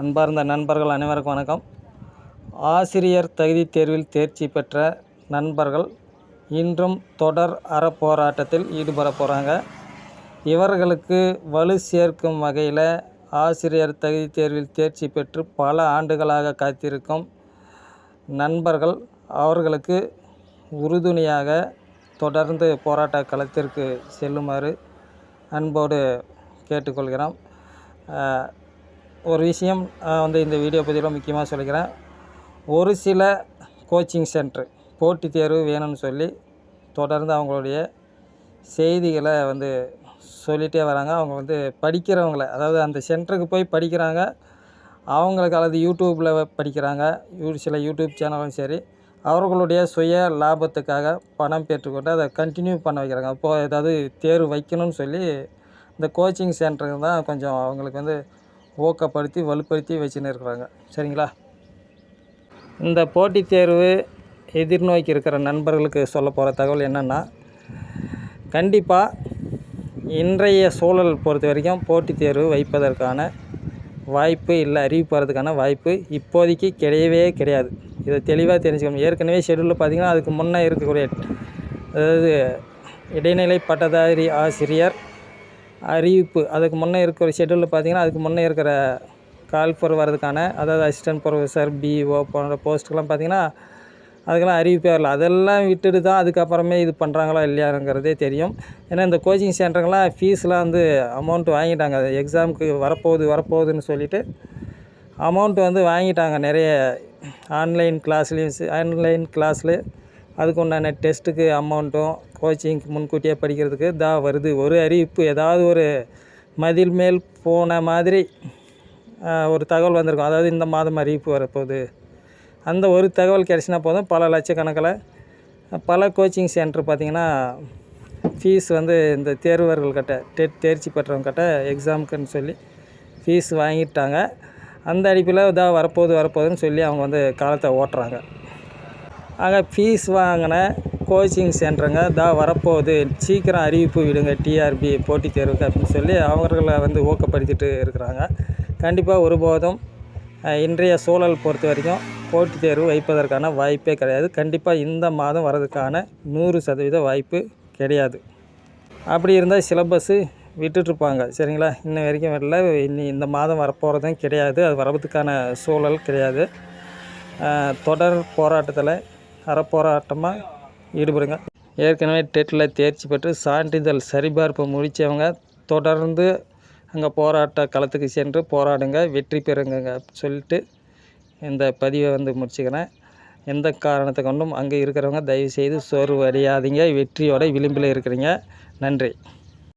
அன்பார்ந்த நண்பர்கள் அனைவருக்கும் வணக்கம். ஆசிரியர் தகுதி தேர்வில் தேர்ச்சி பெற்ற நண்பர்கள் இன்றும் தொடர் அறப்போராட்டத்தில் ஈடுபட போகிறாங்க இவர்களுக்கு வலு சேர்க்கும் வகையில் ஆசிரியர் தகுதி தேர்வில் தேர்ச்சி பெற்று பல ஆண்டுகளாக காத்திருக்கும் நண்பர்கள் அவர்களுக்கு உறுதுணையாக தொடர்ந்து போராட்ட களத்திற்கு செல்லுமாறு அன்போடு கேட்டுக்கொள்கிறோம். ஒரு விஷயம் வந்து இந்த வீடியோ பதிவில் முக்கியமாக சொல்லிக்கிறேன். ஒரு சில கோச்சிங் சென்டர் போட்டித் தேர்வு வேணும்னு சொல்லி தொடர்ந்து அவங்களுடைய செய்திகளை வந்து சொல்லிகிட்டே வராங்க. அவங்க வந்து படிக்கிறவங்கள அதாவது அந்த சென்டருக்கு போய் படிக்கிறாங்க. அவங்களுக்கு அல்லது யூடியூப்பில் படிக்கிறாங்க. யூ சில யூடியூப் சேனலும் சரி அவர்களுடைய சுய லாபத்துக்காக பணம் பெற்றுக்கொண்டு அதை கண்டினியூ பண்ண வைக்கிறாங்க. இப்போது ஏதாவது தேர்வு வைக்கணும்னு சொல்லி இந்த கோச்சிங் சென்டருக்கு தான் கொஞ்சம் அவங்களுக்கு வந்து ஊக்கப்படுத்தி வலுப்படுத்தி வச்சுன்னு இருக்கிறாங்க சரிங்களா? இந்த போட்டித் தேர்வு எதிர்நோக்கி இருக்கிற நண்பர்களுக்கு சொல்ல போகிற தகவல் என்னென்னா கண்டிப்பாக இன்றைய சூழல் பொறுத்த வரைக்கும் போட்டித் தேர்வு வைப்பதற்கான வாய்ப்பு இல்லை அறிவிப்பதற்கான வாய்ப்பு இப்போதைக்கு கிடையவே கிடையாது. இதை தெளிவாக தெரிஞ்சுக்கணும். ஏற்கனவே ஷெடியூலில் பார்த்தீங்கன்னா அதுக்கு முன்னே இருக்கக்கூடிய அதாவது இடைநிலை பட்டதாரி ஆசிரியர் அறிவிப்பு. அதுக்கு முன்னே இருக்கிற ஷெட்யூலில் பார்த்தீங்கன்னா அதுக்கு முன்னே இருக்கிற கால்ஃபர் வர்றதுக்கான அதாவது அசிஸ்டன்ட் ப்ரொஃபஸர் பிஓ போன்ற போஸ்ட்டுக்கெல்லாம் பார்த்தீங்கன்னா அதுக்கெல்லாம் அறிவிப்பே வரல. அதெல்லாம் விட்டுட்டு தான் அதுக்கப்புறமே இது பண்ணுறாங்களா இல்லையாங்கிறதே தெரியும். ஏன்னா இந்த கோச்சிங் சென்டருங்கெல்லாம் ஃபீஸ்லாம் வந்து அமௌண்ட் வாங்கிட்டாங்க. அது எக்ஸாமுக்கு வரப்போகுது வரப்போகுதுன்னு சொல்லிவிட்டு அமௌண்ட் வந்து வாங்கிட்டாங்க நிறைய ஆன்லைன் கிளாஸ்லேயும் ஆன்லைன் கிளாஸ்லேயே அதுக்கு உண்டான டெஸ்ட்டுக்கு அமௌண்ட்டும் கோச்சிங்க்கு முன்கூட்டியே படிக்கிறதுக்கு இதாக வருது. ஒரு அறிவிப்பு ஏதாவது ஒரு மதில் மேல் போன மாதிரி ஒரு தகவல் வந்திருக்கும். அதாவது இந்த மாதம் அறிவிப்பு வரப்போகுது. அந்த ஒரு தகவல் கிடச்சினா போதும். பல லட்சக்கணக்கில் பல கோச்சிங் சென்டர் பார்த்திங்கன்னா ஃபீஸ் வந்து இந்த தேர்வர்கள்கிட்ட டெட் தேர்ச்சி பெற்றவங்கக்கிட்ட எக்ஸாமுக்குன்னு சொல்லி ஃபீஸ் வாங்கிட்டாங்க. அந்த அடிப்பில் இதா வரப்போகுது வரப்போகுதுன்னு சொல்லி அவங்க வந்து காலத்தை ஓட்டுறாங்க. ஆக ஃபீஸ் வாங்கின கோச்சிங் சென்டருங்க தா வரப்போகுது. சீக்கிரம் அறிவிப்பு விடுங்க டிஆர்பி போட்டித் தேர்வுக்கு அப்படின்னு சொல்லி அவர்களை வந்து ஊக்கப்படுத்திட்டு இருக்கிறாங்க. கண்டிப்பாக ஒருபோதும் இன்றைய சூழல் பொறுத்த வரைக்கும் போட்டித் தேர்வு வைப்பதற்கான வாய்ப்பே கிடையாது. கண்டிப்பாக இந்த மாதம் வர்றதுக்கான நூறு சதவீத வாய்ப்பு கிடையாது. அப்படி இருந்தால் சிலபஸ்ஸு விட்டுட்ருப்பாங்க சரிங்களா? இன்ன வரைக்கும் வரல. இனி இந்த மாதம் வரப்போகிறதும் கிடையாது. அது வரதுக்கான சூழல் கிடையாது. தொடர் போராட்டத்தில் அறப்போராட்டமாக ஈடுபடுங்க. ஏற்கனவே டெட்டில் தேர்ச்சி பெற்று சான்றிதழ் சரிபார்ப்பு முடித்தவங்க தொடர்ந்து அங்கே போராட்ட களத்துக்கு சென்று போராடுங்க வெற்றி பெறுங்க சொல்லிட்டு இந்த பதிவை வந்து முடிச்சுக்கிறேன். எந்த காரணத்தை கொண்டும் அங்கே இருக்கிறவங்க தயவுசெய்து சோர்வு அடையாதீங்க வெற்றியோட விளிம்பில் இருக்கிறீங்க. நன்றி.